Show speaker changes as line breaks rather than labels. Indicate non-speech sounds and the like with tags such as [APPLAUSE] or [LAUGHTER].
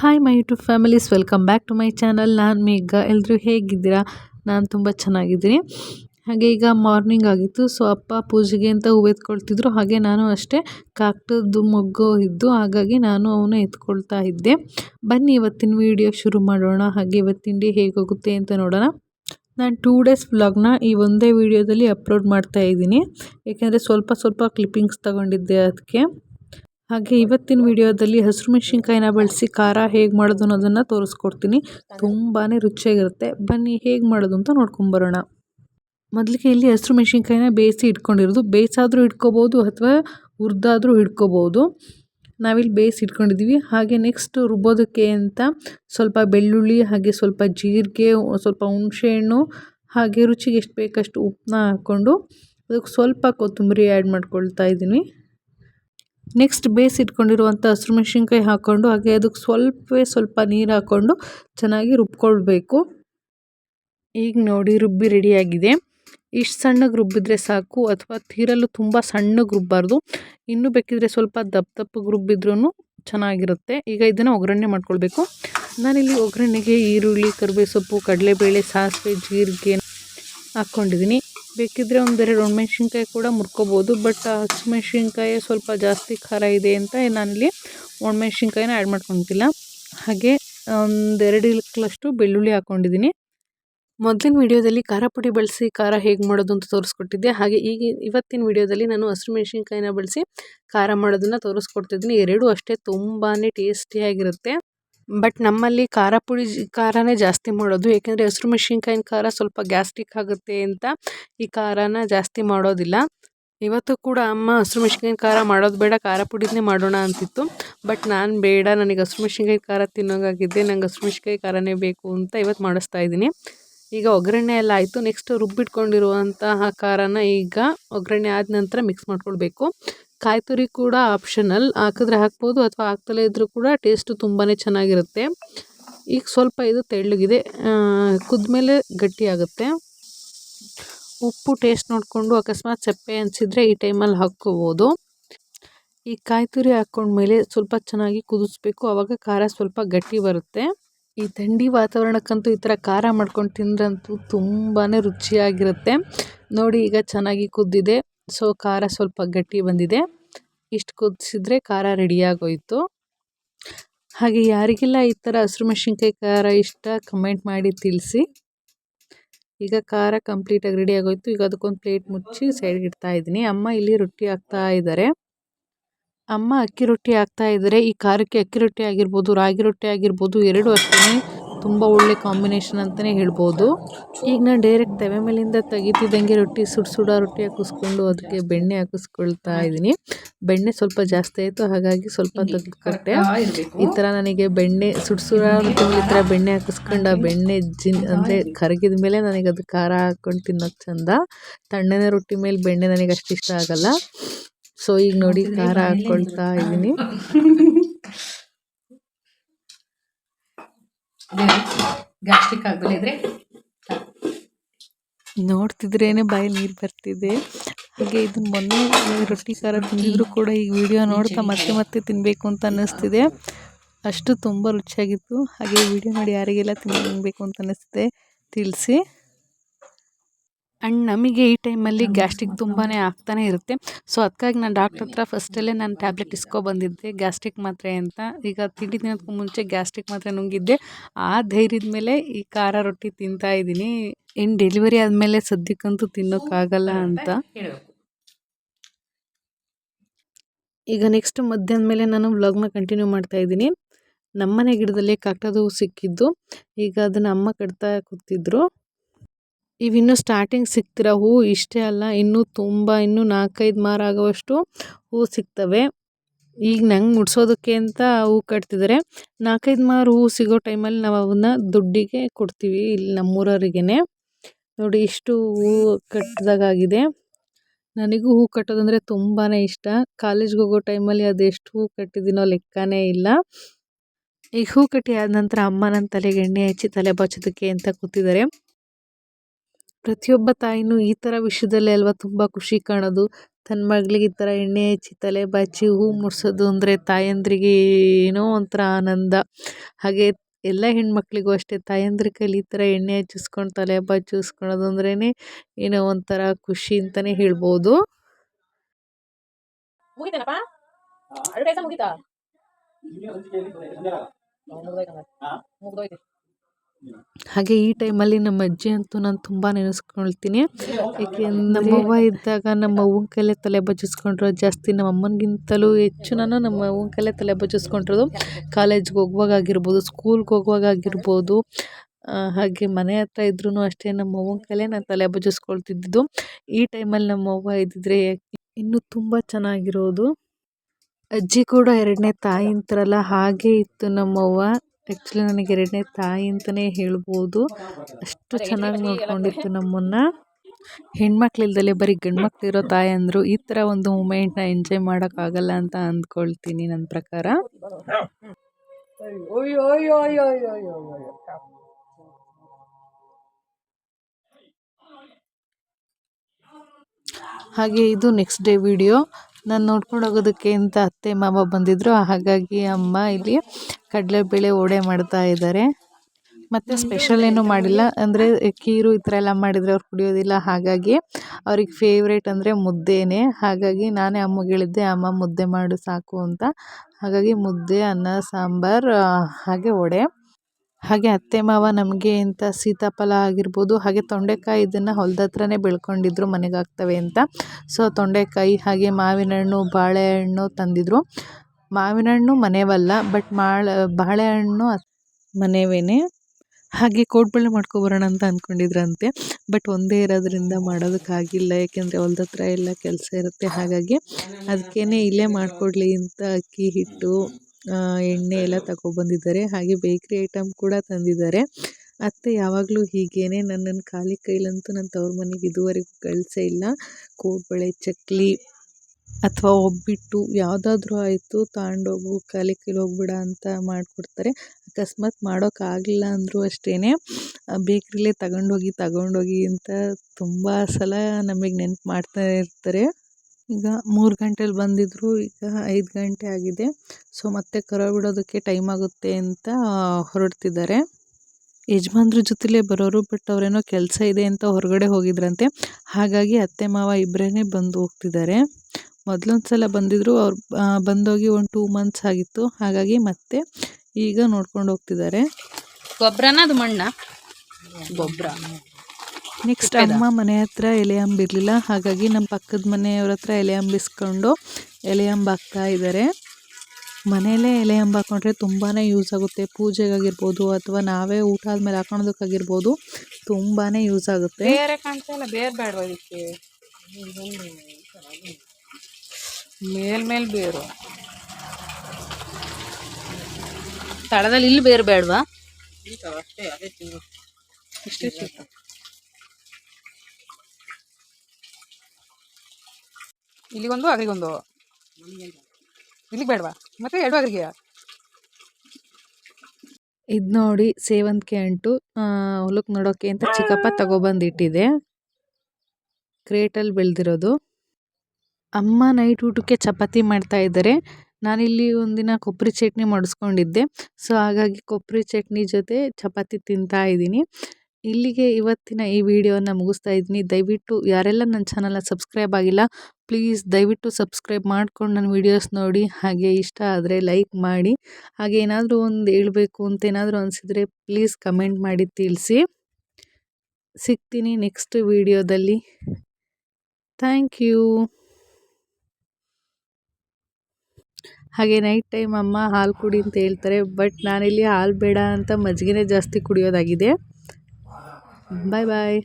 Hi my YouTube families welcome back to my channel ನಾನು ಮೇಘ. ಎಲ್ಲರೂ ಹೇಗಿದ್ದೀರಾ? ನಾನು ತುಂಬ ಚೆನ್ನಾಗಿದ್ದೀನಿ. ಹಾಗೆ ಈಗ ಮಾರ್ನಿಂಗ್ ಆಗಿತ್ತು ಸೊ ಅಪ್ಪ ಪೂಜೆಗೆ ಅಂತ ಹೂವು ಎತ್ಕೊಳ್ತಿದ್ರು. ಹಾಗೆ ನಾನು ಅಷ್ಟೇ ಕಾಕ್ಟದ್ದು ಮೊಗ್ಗು ಇದ್ದು, ಹಾಗಾಗಿ ನಾನು ಅವನ್ನ ಎತ್ಕೊಳ್ತಾ ಇದ್ದೆ. ಬನ್ನಿ, ಇವತ್ತಿನ ವಿಡಿಯೋ ಶುರು ಮಾಡೋಣ. ಹಾಗೆ ಇವತ್ತಿನ ಡೇ ಹೇಗೋಗುತ್ತೆ ಅಂತ ನೋಡೋಣ. ನಾನು ಟೂ ಡೇಸ್ ವ್ಲಾಗ್ನ ಈ ಒಂದೇ ವಿಡಿಯೋದಲ್ಲಿ ಅಪ್ಲೋಡ್ ಮಾಡ್ತಾ ಇದ್ದೀನಿ. ಏಕೆಂದರೆ ಸ್ವಲ್ಪ ಸ್ವಲ್ಪ ಕ್ಲಿಪ್ಪಿಂಗ್ಸ್ ತಗೊಂಡಿದ್ದೆ ಅದಕ್ಕೆ. ಹಾಗೆ ಇವತ್ತಿನ ವಿಡಿಯೋದಲ್ಲಿ ಹಸಿರು ಮೆಣಸಿನ್ಕಾಯಿನ ಬಳಸಿ ಖಾರ ಹೇಗೆ ಮಾಡೋದು ಅನ್ನೋದನ್ನು ತೋರಿಸ್ಕೊಡ್ತೀನಿ. ತುಂಬಾ ರುಚಿಯಾಗಿರುತ್ತೆ. ಬನ್ನಿ ಹೇಗೆ ಮಾಡೋದು ಅಂತ ನೋಡ್ಕೊಂಬರೋಣ. ಮೊದಲಿಗೆ ಇಲ್ಲಿ ಹಸಿರು ಮೆಣಸಿನ್ಕಾಯಿನ ಬೇಯಿಸಿ ಇಟ್ಕೊಂಡಿರೋದು. ಬೇಯಿಸಾದರೂ ಇಟ್ಕೋಬೋದು ಅಥವಾ ಹುರ್ದಾದರೂ ಇಟ್ಕೋಬೋದು. ನಾವಿಲ್ಲಿ ಬೇಯಿಸಿ ಇಟ್ಕೊಂಡಿದ್ದೀವಿ ಹಾಗೆ ನೆಕ್ಸ್ಟ್ ರುಬ್ಬೋದಕ್ಕೆ ಅಂತ ಸ್ವಲ್ಪ ಬೆಳ್ಳುಳ್ಳಿ, ಹಾಗೆ ಸ್ವಲ್ಪ ಜೀರಿಗೆ, ಸ್ವಲ್ಪ ಹುಣಸೆಹಣ್ಣು ಹಾಗೆ ರುಚಿಗೆ ಎಷ್ಟು ಬೇಕಷ್ಟು ಉಪ್ಪನ್ನ ಹಾಕ್ಕೊಂಡು ಅದಕ್ಕೆ ಸ್ವಲ್ಪ ಕೊತ್ತಂಬರಿ ಆ್ಯಡ್ ಮಾಡ್ಕೊಳ್ತಾ ಇದ್ದೀನಿ. ನೆಕ್ಸ್ಟ್ ಬೇಯಿಸಿಟ್ಕೊಂಡಿರುವಂಥ ಹಸಿರು ಮೆಣಸಿನ್ಕಾಯಿ ಹಾಕ್ಕೊಂಡು ಹಾಗೆ ಅದಕ್ಕೆ ಸ್ವಲ್ಪವೇ ಸ್ವಲ್ಪ ನೀರು ಹಾಕ್ಕೊಂಡು ಚೆನ್ನಾಗಿ ರುಬ್ಕೊಳ್ಬೇಕು. ಈಗ ನೋಡಿ ರುಬ್ಬಿ ರೆಡಿಯಾಗಿದೆ ಇಷ್ಟು ಸಣ್ಣಗೆ ರುಬ್ಬಿದ್ರೆ ಸಾಕು ಅಥವಾ ತೀರಲ್ಲೂ ತುಂಬ ಸಣ್ಣಗೆ ರುಬ್ಬಾರ್ದು. ಇನ್ನೂ ಬೇಕಿದ್ರೆ ಸ್ವಲ್ಪ ದಪ್ಪ ದಪ್ಪಗೆ ರುಬ್ಬಿದ್ರೂ ಚೆನ್ನಾಗಿರುತ್ತೆ. ಈಗ ಇದನ್ನು ಒಗ್ಗರಣೆ ಮಾಡ್ಕೊಳ್ಬೇಕು. ನಾನಿಲ್ಲಿ ಒಗ್ಗರಣೆಗೆ ಈರುಳ್ಳಿ ಕರಿಬೇವು ಸೊಪ್ಪು ಕಡಲೆಬೇಳೆ, ಸಾಸಿವೆ, ಜೀರಿಗೆ ಹಾಕ್ಕೊಂಡಿದ್ದೀನಿ. ಬೇಕಿದ್ದರೆ ಒಂದೆರಡು ಒಣಮೆಣ್ಸಿನ್ಕಾಯಿ ಕೂಡ ಮುರ್ಕೋಬೋದು ಬಟ್ ಹಸಿಮೆಣ್ಸಿನ್ಕಾಯಿ ಸ್ವಲ್ಪ ಜಾಸ್ತಿ ಖಾರ ಇದೆ ಅಂತ ನಾನಿಲ್ಲಿ ಒಣಮೆಣ್ಸಿನ್ಕಾಯಿನ ಆ್ಯಡ್ ಮಾಡ್ಕೊತಿಲ್ಲ. ಹಾಗೆ ಒಂದೆರಡು ಇಲ್ಕಲಷ್ಟು ಬೆಳ್ಳುಳ್ಳಿ ಹಾಕ್ಕೊಂಡಿದ್ದೀನಿ ಮೊದಲಿನ ವಿಡಿಯೋದಲ್ಲಿ ಖಾರ ಪುಡಿ ಬಳಸಿ ಖಾರ ಹೇಗೆ ಮಾಡೋದು ಅಂತ ತೋರಿಸ್ಕೊಟ್ಟಿದ್ದೆ. ಹಾಗೆ ಈಗ ಇವತ್ತಿನ ವಿಡಿಯೋದಲ್ಲಿ ನಾನು ಹಸಿರು ಮೆಣಸಿನ್ಕಾಯಿನ ಬಳಸಿ ಖಾರ ಮಾಡೋದನ್ನು ತೋರಿಸ್ಕೊಡ್ತಿದ್ದೀನಿ ಎರಡೂ ಅಷ್ಟೇ ತುಂಬಾ ಟೇಸ್ಟಿಯಾಗಿರುತ್ತೆ ಬಟ್ ನಮ್ಮಲ್ಲಿ ಖಾರ ಪುಡಿ ಖಾರನೇ ಜಾಸ್ತಿ ಮಾಡೋದು. ಏಕೆಂದರೆ ಹಸಿರು ಮೆಣಸಿನ್ಕಾಯಿನ ಖಾರ ಸ್ವಲ್ಪ ಗ್ಯಾಸ್ಟ್ರಿಕ್ ಆಗುತ್ತೆ ಅಂತ ಈ ಖಾರನ ಜಾಸ್ತಿ ಮಾಡೋದಿಲ್ಲ. ಇವತ್ತು ಕೂಡ ಅಮ್ಮ ಹಸಿರು ಮೆಣ್ಸಿನ್ಕಾಯಿ ಖಾರ ಮಾಡೋದು ಬೇಡ, ಖಾರ ಪುಡಿನೇ ಮಾಡೋಣ ಅಂತಿತ್ತು. ಬಟ್ ನಾನು ಬೇಡ, ನನಗೆ ಹಸಿರು ಮೆಣ್ಸಿನ್ಕಾಯಿ ಖಾರ ತಿನ್ನೋಂಗಾಗಿದ್ದೆ ನಂಗೆ ಹಸಿರು ಮೆಣ್ಸಿನ್ಕಾಯಿ ಖಾರನೇ ಬೇಕು ಅಂತ ಇವತ್ತು ಮಾಡಿಸ್ತಾ ಇದ್ದೀನಿ. ಈಗ ಒಗ್ಗರಣೆ ಎಲ್ಲ ಆಯಿತು. ನೆಕ್ಸ್ಟ್ ರುಬ್ಬಿಟ್ಕೊಂಡಿರುವಂತಹ ಖಾರನ ಈಗ ಒಗ್ಗರಣೆ ಆದ ನಂತರ ಮಿಕ್ಸ್ ಮಾಡ್ಕೊಳ್ಬೇಕು. ಕಾಯಿ ತುರಿ ಕೂಡ ಆಪ್ಷನಲ್ ಹಾಕಿದ್ರೆ ಹಾಕ್ಬೋದು ಅಥವಾ ಹಾಕ್ತಲೇ ಇದ್ದರೂ ಕೂಡ ಟೇಸ್ಟು ತುಂಬಾ ಚೆನ್ನಾಗಿರುತ್ತೆ. ಈಗ ಸ್ವಲ್ಪ ಇದು ತೆಳ್ಳಗಿದೆ. ಕುದ್ಮೇಲೆ ಗಟ್ಟಿಯಾಗುತ್ತೆ ಉಪ್ಪು ಟೇಸ್ಟ್ ನೋಡಿಕೊಂಡು ಅಕಸ್ಮಾತ್ ಚಪ್ಪೆ ಅನಿಸಿದರೆ ಈ ಟೈಮಲ್ಲಿ ಹಾಕ್ಕೋಬೋದು. ಈ ಕಾಯಿ ತುರಿ ಹಾಕ್ಕೊಂಡ್ಮೇಲೆ ಸ್ವಲ್ಪ ಚೆನ್ನಾಗಿ ಕುದಿಸ್ಬೇಕು. ಆವಾಗ ಖಾರ ಸ್ವಲ್ಪ ಗಟ್ಟಿ ಬರುತ್ತೆ. ಈ ಥಂಡಿ ವಾತಾವರಣಕ್ಕಂತೂ ಈ ಥರ ಖಾರ ಮಾಡ್ಕೊಂಡು ತಿಂದ್ರಂತೂ ತುಂಬಾ ರುಚಿಯಾಗಿರುತ್ತೆ. ನೋಡಿ, ಈಗ ಚೆನ್ನಾಗಿ ಕುದ್ದಿದೆ. ಸೊ ಖಾರ ಸ್ವಲ್ಪ ಗಟ್ಟಿ ಬಂದಿದೆ. ಇಷ್ಟು ಕುದಿಸಿದ್ರೆ ಖಾರ ರೆಡಿಯಾಗೋಯಿತು ಹಾಗೆ ಯಾರಿಗೆಲ್ಲ ಈ ಥರ ಹಸಿರು ಮೆಣಸಿನ್ಕಾಯಿ ಖಾರ ಇಷ್ಟ ಕಮೆಂಟ್ ಮಾಡಿ ತಿಳಿಸಿ. ಈಗ ಖಾರ ಕಂಪ್ಲೀಟಾಗಿ ರೆಡಿ ಆಗೋಯ್ತು. ಈಗ ಅದಕ್ಕೊಂದು ಪ್ಲೇಟ್ ಮುಚ್ಚಿ ಸೈಡ್ಗೆ ಇಡ್ತಾ ಇದ್ದೀನಿ. ಅಮ್ಮ ಇಲ್ಲಿ ರೊಟ್ಟಿ ಹಾಕ್ತಾ ಇದ್ದಾರೆ. ಅಮ್ಮ ಅಕ್ಕಿ ರೊಟ್ಟಿ ಹಾಕ್ತಾ ಇದ್ದಾರೆ. ಈ ಖಾರಕ್ಕೆ ಅಕ್ಕಿ ರೊಟ್ಟಿ ಆಗಿರ್ಬೋದು, ರಾಗಿ ರೊಟ್ಟಿ ಆಗಿರ್ಬೋದು, ಎರಡೂ ಅಷ್ಟೇ ತುಂಬ ಒಳ್ಳೆ ಕಾಂಬಿನೇಷನ್ ಅಂತಲೇ ಹೇಳ್ಬೋದು. ಈಗ ನಾನು ಡೈರೆಕ್ಟ್ ತವೆ ಮೇಲಿಂದ ತೆಗಿತಿದ್ದಂಗೆ ರೊಟ್ಟಿ ಸುಡು ಸುಡ ರೊಟ್ಟಿ ಹಾಕಿಸ್ಕೊಂಡು ಅದಕ್ಕೆ ಬೆಣ್ಣೆ ಹಾಕಿಸ್ಕೊಳ್ತಾ ಇದ್ದೀನಿ. ಬೆಣ್ಣೆ ಸ್ವಲ್ಪ ಜಾಸ್ತಿ ಆಯಿತು ಹಾಗಾಗಿ ಸ್ವಲ್ಪ ತೆಗೆದುಕೊಟ್ಟೆ ಈ ಥರ ನನಗೆ ಬೆಣ್ಣೆ ಸುಡು ಸುಡ ರೊಟ್ಟಿ ಈ ಥರ ಬೆಣ್ಣೆ ಹಾಕಿಸ್ಕೊಂಡು ಆ ಬೆಣ್ಣೆ ಜಿನ್ ಅಂದರೆ ಕರಗಿದ ಮೇಲೆ ನನಗೆ ಅದು ಖಾರ ಹಾಕ್ಕೊಂಡು ತಿನ್ನೋದು ಚಂದ. ತಣ್ಣನೆ ರೊಟ್ಟಿ ಮೇಲೆ ಬೆಣ್ಣೆ ನನಗೆ ಅಷ್ಟು ಇಷ್ಟ ಆಗಲ್ಲ. ಸೊ ಈಗ ನೋಡಿ ಖಾರ ಹಾಕ್ಕೊಳ್ತಾ ಇದ್ದೀನಿ. [LAUGHS]
ಗ್ಯಾಸ್ಟ್ರಿಕ್ ಆಗದಲ್ಲ ಇದ್ರೆ
ನೋಡ್ತಿದ್ರೇನೆ ಬಾಯಿ ನೀರು ಬರ್ತಿದೆ. ಹಾಗೆ ಇದನ್ನ ಮೊನ್ನೆ ರೊಟ್ಟಿ ಖಾರ ತಿಂದಿದ್ರು ಕೂಡ ಈ ವಿಡಿಯೋ ನೋಡ್ತಾ ಮತ್ತೆ ಮತ್ತೆ ತಿನ್ನಬೇಕು ಅಂತ ಅನ್ನಿಸ್ತಿದೆ. ಅಷ್ಟು ತುಂಬ ರುಚಿಯಾಗಿತ್ತು. ಹಾಗೆ ವಿಡಿಯೋ ನೋಡಿ ಯಾರಿಗೆಲ್ಲ ತಿನ್ನಬೇಕು ಅಂತ ಅನ್ನಿಸ್ತಿದೆ ತಿಳಿಸಿ. ಆ್ಯಂಡ್ ನಮಗೆ ಈ ಟೈಮಲ್ಲಿ ಗ್ಯಾಸ್ಟ್ರಿಕ್ ತುಂಬಾ ಆಗ್ತಾನೆ ಇರುತ್ತೆ. ಸೊ ಅದಕ್ಕಾಗಿ ನಾನು ಡಾಕ್ಟ್ರ್ ಹತ್ರ ಫಸ್ಟಲ್ಲೇ ನಾನು ಟ್ಯಾಬ್ಲೆಟ್ ಇಸ್ಕೊ ಬಂದಿದ್ದೆ ಗ್ಯಾಸ್ಟ್ರಿಕ್ ಮಾತ್ರೆ ಅಂತ. ಈಗ ತಿಂಡಿ ತಿನ್ನೋದಕ್ಕೂ ಮುಂಚೆ ಗ್ಯಾಸ್ಟ್ರಿಕ್ ಮಾತ್ರೆ ನುಂಗಿದ್ದೆ. ಆ ಧೈರ್ಯದ ಮೇಲೆ ಈ ಖಾರ ರೊಟ್ಟಿ ತಿಂತಾ ಇದ್ದೀನಿ. ಇನ್ನು ಡೆಲಿವರಿ ಆದಮೇಲೆ ಸದ್ಯಕ್ಕಂತೂ ತಿನ್ನೋಕ್ಕಾಗಲ್ಲ ಅಂತ. ಈಗ ನೆಕ್ಸ್ಟ್ ಮಧ್ಯಾಹ್ನ ಮೇಲೆ ನಾನು ವ್ಲಾಗ್ನ ಕಂಟಿನ್ಯೂ ಮಾಡ್ತಾ ಇದ್ದೀನಿ. ನಮ್ಮನೆ ಗಿಡದಲ್ಲಿ ಕಾಕಡದ ಹೂ ಸಿಕ್ಕಿದ್ದು. ಈಗ ಅದನ್ನು ಅಮ್ಮ ಕಟ್ತಾ ಕೂತಿದ್ರು. ಇವಿನ್ನೂ ಸ್ಟಾರ್ಟಿಂಗ್ ಸಿಗ್ತಿರೋ? ಹೂವು ಇಷ್ಟೇ ಅಲ್ಲ. ಇನ್ನೂ ತುಂಬ, ಇನ್ನೂ ನಾಲ್ಕೈದು ಮಾರು ಆಗುವಷ್ಟು ಹೂವು ಸಿಗ್ತವೆ. ಈಗ ನಂಗೆ ಮುಡ್ಸೋದಕ್ಕೆ ಅಂತ ಹೂ ಕಟ್ತಿದ್ದಾರೆ ನಾಲ್ಕೈದು ಮಾರು ಹೂ ಸಿಗೋ ಟೈಮಲ್ಲಿ ನಾವು ಅವನ್ನ ದುಡ್ಡಿಗೆ ಕೊಡ್ತೀವಿ ಇಲ್ಲಿ ನಮ್ಮೂರವರಿಗೆ ನೋಡಿ, ಇಷ್ಟು ಹೂವು ಕಟ್ಟಿದಾಗಿದೆ ನನಗೂ ಹೂ ಕಟ್ಟೋದಂದರೆ ತುಂಬಾ ಇಷ್ಟ. ಕಾಲೇಜ್ಗೆ ಹೋಗೋ ಟೈಮಲ್ಲಿ ಅದೆಷ್ಟು ಹೂ ಕಟ್ಟಿದ್ದೀನೋ ಲೆಕ್ಕನೇ ಇಲ್ಲ. ಈಗ ಹೂ ಕಟ್ಟಿ ಆದ ನಂತರ ಅಮ್ಮ ನನ್ನ ತಲೆಗೆ ಎಣ್ಣೆ ಹಚ್ಚಿ ತಲೆ ಬಾಚೋದಕ್ಕೆ ಅಂತ ಕೂತಿದ್ದಾರೆ ಪ್ರತಿಯೊಬ್ಬ ತಾಯಿನೂ ಈ ಥರ ವಿಷಯದಲ್ಲೇ ಅಲ್ವಾ ತುಂಬ ಖುಷಿ ಕಾಣೋದು. ತನ್ನ ಮಗಳಿಗೆ ಈ ಥರ ಎಣ್ಣೆ ಹಚ್ಚಿ ತಲೆ ಬಾಚಿ ಹೂ ಮುಡಿಸೋದು ಅಂದರೆ ತಾಯಂದ್ರಿಗೆ ಏನೋ ಒಂಥರ ಆನಂದ. ಹಾಗೆ ಎಲ್ಲ ಹೆಣ್ಮಕ್ಳಿಗೂ ಅಷ್ಟೇ ತಾಯಂದ್ರ ಕೈಲಿ ಈ ಥರ ಎಣ್ಣೆ ಹಚ್ಚಿಸ್ಕೊಂಡು ತಲೆ ಬಾಚಿಸ್ಕೊಳೋದು ಅಂದ್ರೇ ಏನೋ ಒಂಥರ ಖುಷಿ ಅಂತಲೇ ಹೇಳ್ಬೋದು.
ಮುಗಿತಾ? ಮುಗ್ದೋಯ್ತು.
ಹಾಗೆ ಈ ಟೈಮಲ್ಲಿ ನಮ್ಮ ಅಜ್ಜಿ ಅಂತೂ ನಾನು ತುಂಬ ನೆನೆಸ್ಕೊಳ್ತೀನಿ. ಏಕೆಂದ್ರೆ ನಮ್ಮವ್ವ ಇದ್ದಾಗ ನಮ್ಮ ಅವ್ವನ ಕೈಲೇ ತಲೆ ಬಚ್ಚಿಸ್ಕೊಂಡ್ರು ಜಾಸ್ತಿ ನಮ್ಮ ಅಮ್ಮನಿಗಿಂತಲೂ ಹೆಚ್ಚು ನಾನು ನಮ್ಮ ಅವ್ವನ ಕೈಲೇ ತಲೆ ಬಜ್ಜಿಸ್ಕೊಂಡಿರೋದು ಕಾಲೇಜ್ಗೆ ಹೋಗುವಾಗ ಆಗಿರ್ಬೋದು, ಸ್ಕೂಲ್ಗೆ ಹೋಗುವಾಗ ಆಗಿರ್ಬೋದು ಹಾಗೆ ಮನೆ ಹತ್ರ ಇದ್ರೂ ಅಷ್ಟೇ ನಮ್ಮ ಅವ್ವನ ಕೈಲೇ ನಾನು ತಲೆ ಬಜ್ಜಿಸ್ಕೊಳ್ತಿದ್ದು ಈ ಟೈಮಲ್ಲಿ ನಮ್ಮ ಅವ್ವ ಇದ್ದಿದ್ರೆ ಇನ್ನೂ ತುಂಬ ಚೆನ್ನಾಗಿರೋದು. ಅಜ್ಜಿ ಕೂಡ ಎರಡನೇ ತಾಯಿ ಅಂತಾರಲ್ಲ ಹಾಗೆ ಇತ್ತು ನಮ್ಮವ್ವ ಆ್ಯಕ್ಚುಲಿ ನನಗೆ ಎರಡನೇ ತಾಯಿ ಅಂತಲೇ ಹೇಳ್ಬೋದು. ಅಷ್ಟು ಚೆನ್ನಾಗಿ ನೋಡ್ಕೊಂಡಿತ್ತು ನಮ್ಮನ್ನ. ಹೆಣ್ಮಕ್ಳಿಲ್ದಲೆ ಬರೀ ಗಂಡ್ಮಕ್ಳು ಇರೋ ತಾಯಿ ಅಂದರು ಈ ಥರ ಒಂದು ಮೂಮೆಂಟ್ನ ಎಂಜಾಯ್ ಮಾಡೋಕ್ಕಾಗಲ್ಲ ಅಂತ ಅಂದ್ಕೊಳ್ತೀನಿ ನನ್ನ ಪ್ರಕಾರ. ಹಾಗೆ ಇದು ನೆಕ್ಸ್ಟ್ ಡೇ ವಿಡಿಯೋ ನಾನು ನೋಡ್ಕೊಂಡು ಹೋಗೋದಕ್ಕೆ ಅಂತ ಅತ್ತೆ ಮಾವ ಬಂದಿದ್ದರು ಹಾಗಾಗಿ ಅಮ್ಮ ಇಲ್ಲಿ ಕಡಲೆಬೇಳೆ ವಡೆ ಮಾಡ್ತಾ ಇದ್ದಾರೆ. ಮತ್ತು ಸ್ಪೆಷಲ್ ಏನೂ ಮಾಡಿಲ್ಲ. ಅಂದರೆ ಕೀರು ಈ ಥರ ಎಲ್ಲ ಮಾಡಿದರೆ ಅವ್ರು ಕುಡಿಯೋದಿಲ್ಲ. ಹಾಗಾಗಿ ಅವ್ರಿಗೆ ಫೇವ್ರೇಟ್ ಅಂದರೆ ಮುದ್ದೆನೇ. ಹಾಗಾಗಿ ನಾನೇ ಅಮ್ಮಗೆ ಹೇಳಿದ್ದೆ ಅಮ್ಮ ಮುದ್ದೆ ಮಾಡು ಸಾಕು ಅಂತ. ಹಾಗಾಗಿ ಮುದ್ದೆ ಅನ್ನ ಸಾಂಬಾರು ಹಾಗೆ ವಡೆ. ಹಾಗೆ ಅತ್ತೆ ಮಾವ ನಮಗೆ ಇಂಥ ಸೀತಾಫಲ ಆಗಿರ್ಬೋದು, ಹಾಗೆ ತೊಂಡೆಕಾಯಿ ಇದನ್ನು ಹೊಲದ ಹತ್ರನೇ ಬೆಳ್ಕೊಂಡಿದ್ರು ಮನೆಗಾಗ್ತವೆ ಅಂತ. ಸೊ ತೊಂಡೆಕಾಯಿ ಹಾಗೆ ಮಾವಿನ ಹಣ್ಣು ಬಾಳೆಹಣ್ಣು ತಂದಿದ್ರು. ಮಾವಿನ ಹಣ್ಣು ಮನೆಯವಲ್ಲ ಬಟ್ ಮಾಳ, ಬಾಳೆಹಣ್ಣು ಮನೆವೇನೆ. ಹಾಗೆ ಕೋಡ್ಬಳೆ ಮಾಡ್ಕೊಬರೋಣ ಅಂತ ಅಂದ್ಕೊಂಡಿದ್ರಂತೆ ಬಟ್ ಒಂದೇ ಇರೋದ್ರಿಂದ ಮಾಡೋದಕ್ಕಾಗಿಲ್ಲ, ಯಾಕೆಂದರೆ ಹೊಲ್ದ ಹತ್ರ ಎಲ್ಲ ಕೆಲಸ ಇರುತ್ತೆ. ಹಾಗಾಗಿ ಅದಕ್ಕೇ ಇಲ್ಲೇ ಮಾಡಿಕೊಡ್ಲಿ ಅಂತ ಅಕ್ಕಿ ಹಿಟ್ಟು ಎಣ್ಣೆ ಎಲ್ಲ ತಗೊಬಂದಿದ್ದಾರೆ. ಹಾಗೆ ಬೇಕ್ರಿ ಐಟಮ್ ಕೂಡ ತಂದಿದ್ದಾರೆ. ಅತ್ತೆ ಯಾವಾಗಲೂ ಹೀಗೇನೆ ನನ್ನನ್ನು ಖಾಲಿ ಕೈಲಂತೂ ನನ್ನ ತವ್ರ ಮನೆಗೆ ಇದುವರೆಗೂ ಕಳಿಸೇ ಇಲ್ಲ. ಕೋಡ್ಬಳೆ, ಚಕ್ಲಿ ಅಥವಾ ಒಬ್ಬಿಟ್ಟು ಯಾವುದಾದ್ರೂ ಆಯಿತು ತಗೊಂಡೋಗು ಖಾಲಿ ಕೈಲಿ ಹೋಗ್ಬಿಡ ಅಂತ ಮಾಡಿಕೊಡ್ತಾರೆ. ಅಕಸ್ಮಾತ್ ಮಾಡೋಕ್ಕಾಗಲಿಲ್ಲ ಅಂದರೂ ಅಷ್ಟೇ ಬೇಕ್ರಿಲೇ ತಗೊಂಡೋಗಿ ತಗೊಂಡೋಗಿ ಅಂತ ತುಂಬ ಸಲ ನಮಗೆ ನೆನಪು ಮಾಡ್ತಾ ಇರ್ತಾರೆ. ಈಗ ಮೂರು ಗಂಟೆಲಿ ಬಂದಿದ್ದರು ಈಗ ಐದು ಗಂಟೆ ಆಗಿದೆ. ಸೊ, ಮತ್ತೆ ಕರ ಬಿಡೋದಕ್ಕೆ ಟೈಮ್ ಆಗುತ್ತೆ ಅಂತ ಹೊರಡ್ತಿದ್ದಾರೆ. ಯಜಮಾನ್ರ ಜೊತೆಲೇ ಬರೋರು ಬಟ್ ಅವರೇನೋ ಕೆಲಸ ಇದೆ ಅಂತ ಹೊರಗಡೆ ಹೋಗಿದ್ರಂತೆ. ಹಾಗಾಗಿ ಅತ್ತೆ, ಮಾವ ಇಬ್ಬರೇ ಬಂದು ಹೋಗ್ತಿದ್ದಾರೆ. ಮೊದಲೊಂದು ಸಲ ಬಂದಿದ್ದರು ಅವ್ರು ಬಂದೋಗಿ ಒಂದು ಟೂ ಮಂತ್ಸ್ ಆಗಿತ್ತು. ಹಾಗಾಗಿ ಮತ್ತೆ ಈಗ ನೋಡ್ಕೊಂಡು ಹೋಗ್ತಿದ್ದಾರೆ.
ಗೊಬ್ಬರನ ಅದು ಮಣ್ಣ? ಗೊಬ್ಬರ
ನೆಕ್ಸ್ಟ್ ಅಮ್ಮ ಮನೆ ಹತ್ರ ಎಲೆ ಅಂಬ್ ಇರಲಿಲ್ಲ. ಹಾಗಾಗಿ ನಮ್ಮ ಪಕ್ಕದ ಮನೆಯವ್ರ ಹತ್ರ ಎಲೆ ಅಂಬಿಸ್ಕೊಂಡು ಎಲೆ ಅಂಬ್ ಹಾಕ್ತಾ ಇದ್ದಾರೆ ಮನೆಯಲ್ಲೇ ಎಲೆ ಹಾಕ್ಕೊಂಡ್ರೆ ಹಾಕೊಂಡ್ರೆ ತುಂಬಾ ಯೂಸ್ ಆಗುತ್ತೆ. ಪೂಜೆಗಾಗಿರ್ಬೋದು ಅಥವಾ ನಾವೇ ಊಟ ಆದಮೇಲೆ ಹಾಕೊಳೋದಕ್ಕಾಗಿರ್ಬೋದು ತುಂಬಾ ಯೂಸ್ ಆಗುತ್ತೆ.
ಬೇರೆ ಬೇರೆ ಬೇಡವಾ ಇದಕ್ಕೆ? ಮೇಲ್ ಮೇಲ್ ಬೇರು. ತಳದಲ್ಲಿ ಇಲ್ಲಿ ಬೇರು ಬೇಡವಾ? ಅಷ್ಟೇ ಅದೇ ತಿಂಗಳು ಇಷ್ಟೇ ಇಲ್ಲಿಗೊಂದು ಅಗ್ರಿಗೊಂದು ಇಲ್ಲಿಗೆ ಬೇಡವಾ? ಮತ್ತೆ ಎರಡು ಅಗ್ರಿಗೆ
ಇದು ನೋಡಿ ಸೇವಂತಿಗೆ ಅಂಟು ಹೊಲಕ್ಕೆ ನೋಡೋಕೆ ಅಂತ ಚಿಕ್ಕಪ್ಪ ತಗೊಬಂದಿಟ್ಟಿದೆ. ಕ್ರೇಟಲ್ಲಿ ಬೆಳೆದಿರೋದು. ಅಮ್ಮ ನೈಟ್ ಊಟಕ್ಕೆ ಚಪಾತಿ ಮಾಡ್ತಾ ಇದ್ದಾರೆ. ನಾನಿಲ್ಲಿ ಒಂದಿನ ಕೊಬ್ಬರಿ ಚಟ್ನಿ ಮಾಡಿಸ್ಕೊಂಡಿದ್ದೆ. ಸೊ, ಹಾಗಾಗಿ ಕೊಬ್ಬರಿ ಚಟ್ನಿ ಜೊತೆ ಚಪಾತಿ ತಿಂತಾ ಇದ್ದೀನಿ. ಇಲ್ಲಿಗೆ ಇವತ್ತಿನ ಈ ವಿಡಿಯೋನ ಮುಗಿಸ್ತಾ ಇದ್ದೀನಿ. ದಯವಿಟ್ಟು ಯಾರೆಲ್ಲ ನನ್ನ ಚಾನಲ್ನ ಸಬ್ಸ್ಕ್ರೈಬ್ ಆಗಿಲ್ಲ, ಪ್ಲೀಸ್ ದಯವಿಟ್ಟು ಸಬ್ಸ್ಕ್ರೈಬ್ ಮಾಡ್ಕೊಂಡು ನನ್ನ ವೀಡಿಯೋಸ್ ನೋಡಿ. ಹಾಗೆ ಇಷ್ಟ ಆದರೆ ಲೈಕ್ ಮಾಡಿ. ಹಾಗೆ ಏನಾದರೂ ಒಂದು ಹೇಳಬೇಕು ಅಂತ ಏನಾದರೂ ಅನಿಸಿದರೆ ಪ್ಲೀಸ್ ಕಮೆಂಟ್ ಮಾಡಿ ತಿಳಿಸಿ. ಸಿಗ್ತೀನಿ ನೆಕ್ಸ್ಟ್ ವಿಡಿಯೋದಲ್ಲಿ. Thank you. ಹಾಗೆ ನೈಟ್ ಟೈಮ್ ಅಮ್ಮ ಹಾಲು ಕುಡಿ ಅಂತ ಹೇಳ್ತಾರೆ, ಬಟ್ ನಾನಿಲ್ಲಿ ಹಾಲು ಬೇಡ ಅಂತ ಮಜ್ಜಿಗೆನೇ ಜಾಸ್ತಿ ಕುಡಿಯೋದಾಗಿದೆ. ಬಾಯ್ ಬಾಯ್